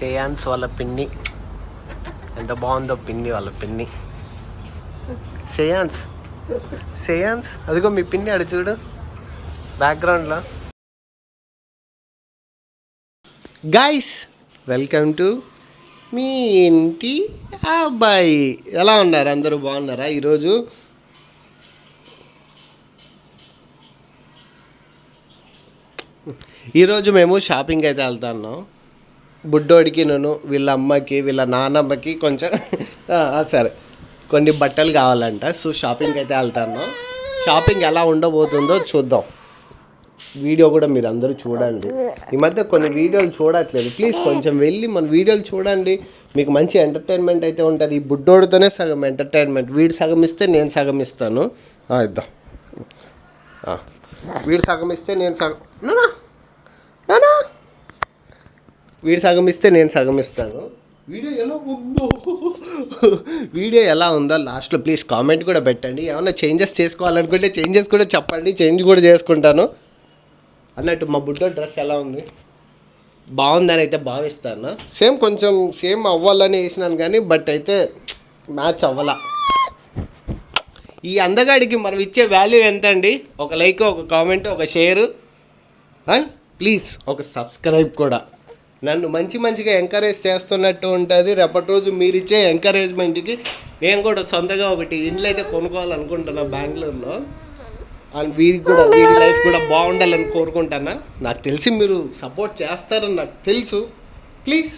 సేయాన్స్ వాళ్ళ పిన్ని. ఎంత బాగుందో పిన్ని వాళ్ళ పిన్ని. సేయాన్స్ సేయాన్స్ అదిగో మీ పిన్ని అడు చూడు. బ్యాక్గ్రౌండ్లో గాయస్ వెల్కమ్ టు మీ ఇంటి అబ్బాయి. ఎలా ఉన్నారు? అందరూ బాగున్నారా ఈరోజు? ఈరోజు మేము షాపింగ్ అయితే వెళ్తున్నాం బుడ్డోడికి నేను వీళ్ళ అమ్మకి వీళ్ళ నాన్నమ్మకి కొంచెం సరే. కొన్ని బట్టలు కావాలంట. సో షాపింగ్ అయితే వెళ్తాను. షాపింగ్ ఎలా ఉండబోతుందో చూద్దాం. వీడియో కూడా మీరు అందరూ చూడండి. ఈ మధ్య కొన్ని వీడియోలు చూడట్లేదు. ప్లీజ్ కొంచెం వెళ్ళి మన వీడియోలు చూడండి. మీకు మంచి ఎంటర్టైన్మెంట్ అయితే ఉంటుంది. ఈ బుడ్డోడితోనే సగం ఎంటర్టైన్మెంట్. వీడు సగం ఇస్తే నేను సగం ఇస్తాను ఇద్దాం. వీడు సగం ఇస్తే నేను సగం వీడు సగం ఇస్తే నేను సగం ఇస్తాను. వీడియో ఎలా ఉందో? వీడియో ఎలా ఉందో లాస్ట్లో ప్లీజ్ కామెంట్ కూడా పెట్టండి. ఏమన్నా చేంజెస్ చేసుకోవాలనుకుంటే చేంజెస్ కూడా చెప్పండి. చేంజ్ కూడా చేసుకుంటాను. అన్నట్టు మా బుడ్డో డ్రెస్ ఎలా ఉంది? బాగుందని అయితే భావిస్తాను. సేమ్ కొంచెం సేమ్ అవ్వాలని వేసినాను కానీ బట్ అయితే మ్యాచ్ అవ్వాల. ఈ అందగాడికి మనం ఇచ్చే వాల్యూ ఎంత అండి ఒక లైక్ ఒక కామెంట్ ఒక షేర్. అండ్ ప్లీజ్ ఒక సబ్స్క్రైబ్ కూడా. నన్ను మంచి మంచిగా ఎంకరేజ్ చేస్తున్నట్టు ఉంటుంది. రేపటి రోజు మీరు ఇచ్చే ఎంకరేజ్మెంట్కి నేను కూడా సొంతగా ఒకటి ఇండ్లు అయితే కొనుక్కోవాలనుకుంటున్నా బెంగళూరులో. అండ్ వీడికి కూడా వీడి లైఫ్ కూడా బాగుండాలని కోరుకుంటానా నాకు తెలిసి మీరు సపోర్ట్ చేస్తారని నాకు తెలుసు. ప్లీజ్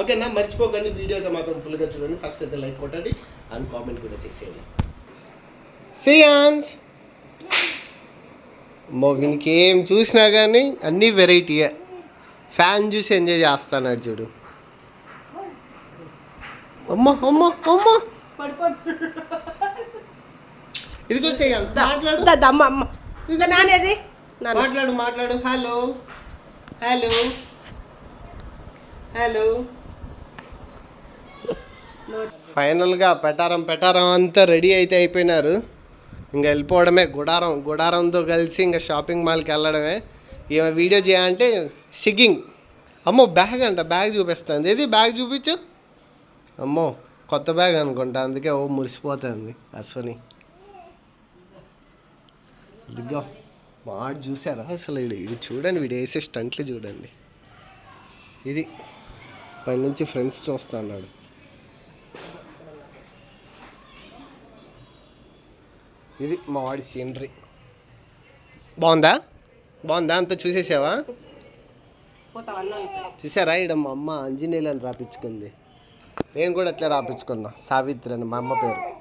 ఓకేనా? మర్చిపోకండి. వీడియో అయితే మాత్రం ఫుల్గా చూడండి. ఫస్ట్ అయితే లైక్ కొట్టండి. అండ్ కామెంట్ కూడా చేసేయండి. సియాన్స్ మో ఏం చూసినా కానీ అన్నీ వెరైటీయే ఫ్యాన్ చూసి ఎంజాయ్ చేస్తాడు చూడు. అమ్మ అమ్మ అమ్మ. ఇదిగో శ్రేయాన్స్ మాట్లాడు. దమ్మ అమ్మ ఇంకా నానేది నాన్న మాట్లాడు మాట్లాడు. హలో హలో హలో ఫైనల్గా పెటారం పెటారం అంతా రెడీ అయితే అయిపోయినారు. ఇంకా వెళ్ళిపోవడమే గుడారం గుడారంతో కలిసి ఇంకా షాపింగ్ మాల్కి వెళ్ళడమే. ఈమె వీడియో చేయాలంటే సిగ్గింగ్. అమ్మో బ్యాగ్ అంట బ్యాగ్ చూపిస్తుంది. ఏది బ్యాగ్ చూపించు? అమ్మో కొత్త బ్యాగ్ అనుకుంటా అందుకే ఓ మురిసిపోతుంది అశ్వని. ఇదిగో వాడు చూసారా అసలు ఇది ఇది చూడండి వీడు వేసే స్టంట్లు చూడండి. ఇది పైనుంచి ఫ్రెండ్స్ చూస్తా అన్నాడు ఇది మా వాడి సీనరీ. బాగుందా? బాగుందా? అంతా చూసేసావా? అన్నం ఇప్పుడు చూసారా? ఇక్కడ మా అమ్మ అంజనీయులను రాపించుకుంది. నేను కూడా అట్లా రాపించుకున్నా. సావిత్రి అని మా అమ్మ పేరు.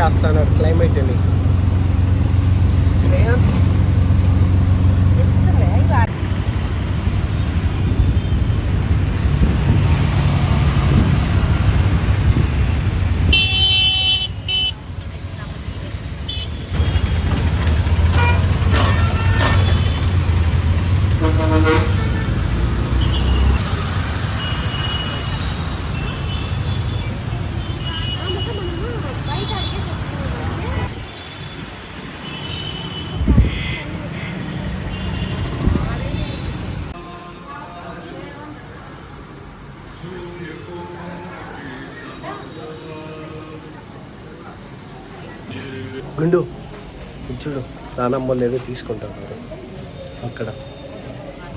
ప్రశాంతంగా ఎంజాయ్ చేస్తాను క్లైమేట్ని గుండు. చూడు నానమ్మ లేదో తీసుకుంటాను అక్కడ.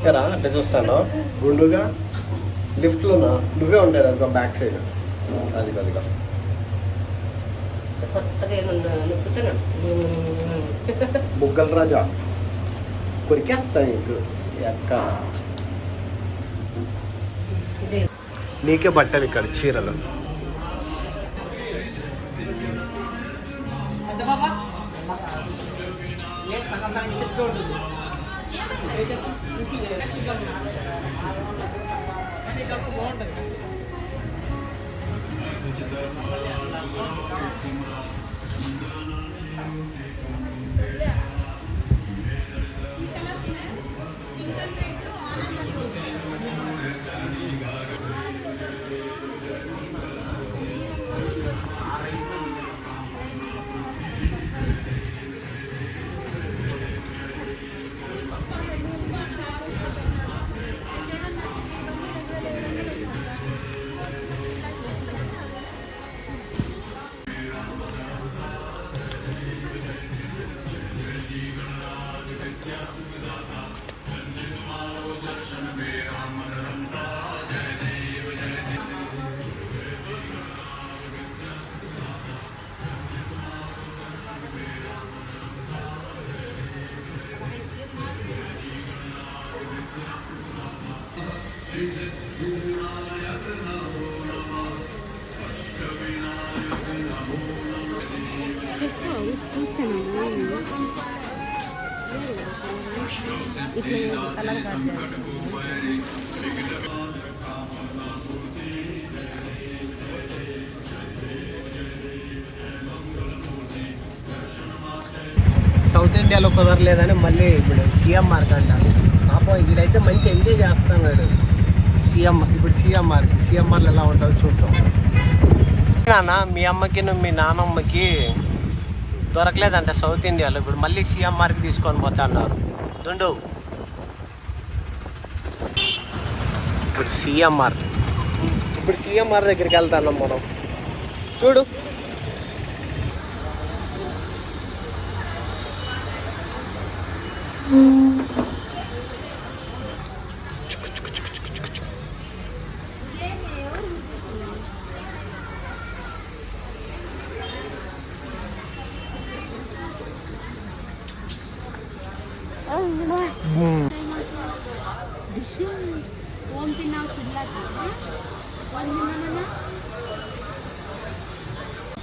ఎరా అంటే చూస్తాను? గుండుగా? లిఫ్ట్లోనా? నువ్వే ఉండేది అదిగో బ్యాక్ సైడ్. అది అదిగో. బుగ్గల రాజా. కొరికేస్తా నీకు ఎక్క నీకే బట్టలు ఇక్కడ చీరలు. బాగుంటుంది ఇట్లా కలర్ సౌత్ ఇండియాలో కుదరలేదని మళ్ళీ ఇప్పుడు సీఎంఆర్కి అంటారు. పాపం ఈడైతే మంచి ఎంజాయ్ చేస్తున్నాడు. సీఎం ఇప్పుడు సీఎంఆర్కి సీఎంఆర్లో ఎలా ఉంటుందో చూద్దాం. నాన్న మీ అమ్మకి నువ్వు మీ నాన్నమ్మకి దొరకలేదంట సౌత్ ఇండియాలో. ఇప్పుడు మళ్ళీ సీఎంఆర్కి తీసుకొని పోతా అన్నారు. దుండు. ఇప్పుడు సీఎంఆర్ ఇప్పుడు సీఎంఆర్ దగ్గరికి వెళ్తాను మనం చూడు ఓం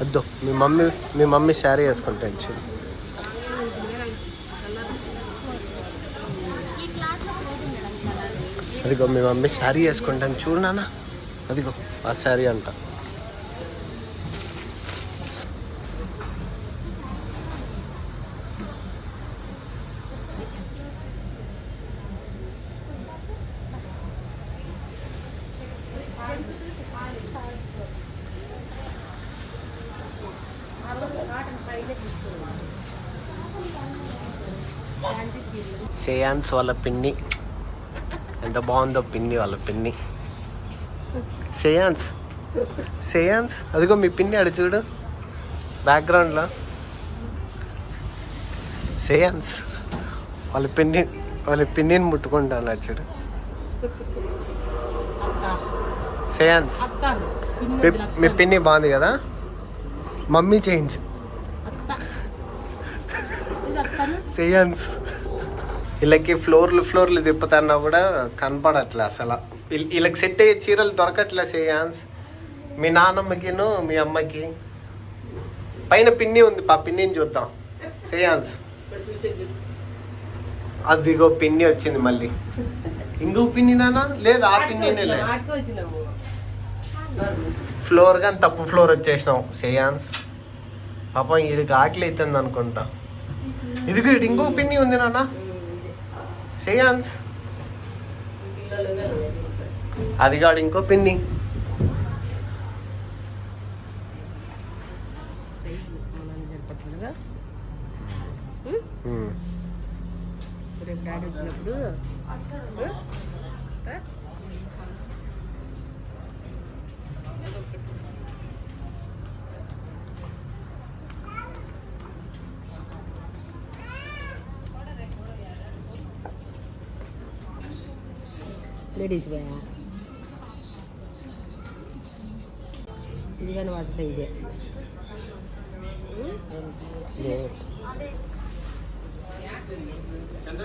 వద్దు మీ మమ్మీ మీ మమ్మీ శారీ వేసుకుంటే ఇచ్చింది అదిగో మీ మమ్మీ శారీ వేసుకుంటాను చూడు నాన్న అదిగో ఆ శారీ అంట. సేయాన్స్ వాళ్ళ పిన్ని. ఎంత బాగుందో పిన్ని వాళ్ళ పిన్ని. సేయాన్స్ సేయాన్స్ అదిగో మీ పిన్ని అడు చూడు. బ్యాక్గ్రౌండ్లో సేయాన్స్ వాళ్ళ పిన్ని వాళ్ళ పిన్నిని ముట్టుకుంటాను చూడు. సేయాన్స్ మీ పిన్ని బాగుంది కదా? మమ్మీ చేంజ్ సేయన్స్ వీళ్ళకి ఫ్లోర్లు ఫ్లోర్లు తిప్పుతన్నా కూడా కనపడట్లే అసలు. వీళ్ళకి సెట్ అయ్యే చీరలు దొరకట్లే సేయాన్స్ మీ నాన్నమ్మకిను మీ అమ్మకి. పైన పిన్ని ఉంది పా పిన్నిని చూద్దాం. సేయాన్స్ అదిగో పిన్ని వచ్చింది మళ్ళీ. ఇంకో పిన్ని నానా? లేదు ఆ పిన్నినే లేదు ఫ్లోర్ కానీ తప్పు ఫ్లోర్ వచ్చేసినాం. సేయాన్స్ పాపం వీడికి ఆకలి అవుతుంది అనుకుంటా. ఇదిగో ఇటు ఇంకో పిన్ని ఉంది నాన్న. సేయాన్స్ అది కాడు ఇంకో పిన్ని. రేపు డాడీ వచ్చినప్పుడు లేడీస్ పోయా ఇది కానీ వాటి సైజే చంద్ర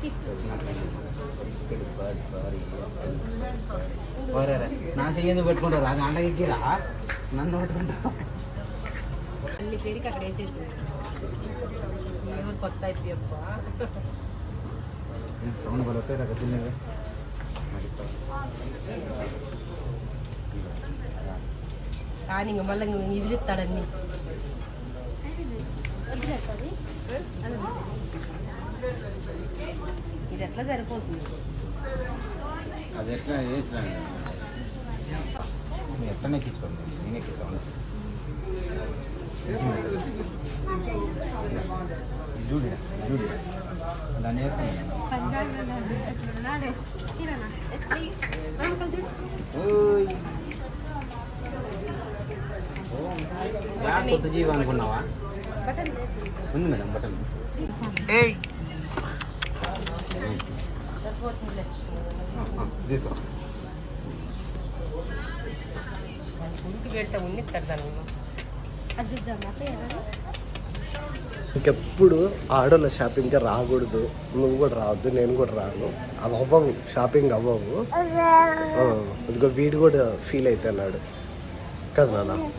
సేపు ఉండాలా నా చెయ్యి పెట్టుకుంటారు అది అంట ఎక్కిరా నన్ను పట్టుకుంటా అన్ని పేరుకి అక్కడ వేసేసి ఏమో కొత్త అయిపోయప్ప సౌండ్ పడితే నాకు తిన్నది కానీ ఇంక మళ్ళీ ఇంక ఇదిలిస్తాడన్ని ఇది ఎట్లా సరిపోతుంది? అది ఎట్లా చేసిన ఎట్లా ఎక్కించుకోండి. నేను ఎక్కిస్తాను. జూడి జూడి దాన్ని వేసుకున్నాను ఓయ్. యా కొత్త జీవి అనుకున్నావా? ఉంది మేడం బటన్. సరిపోతుందిలే తీసుకో. ఇంకెప్పుడు ఆడోళ్ళ షాపింగ్కి రాకూడదు. నువ్వు కూడా రావద్దు నేను కూడా రాను. అవి అవ్వవు షాపింగ్ అవ్వవు. ఇదిగో వీడు కూడా ఫీల్ అవుతున్నాడు కదా నాన్న.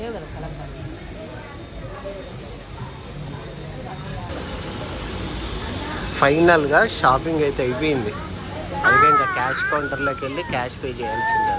లేవు కదా కలపాలి ఫైనల్గా షాపింగ్ అయితే అయిపోయింది. అందుకే ఇంకా క్యాష్ కౌంటర్లోకి వెళ్ళి క్యాష్ పే చేయాల్సిందే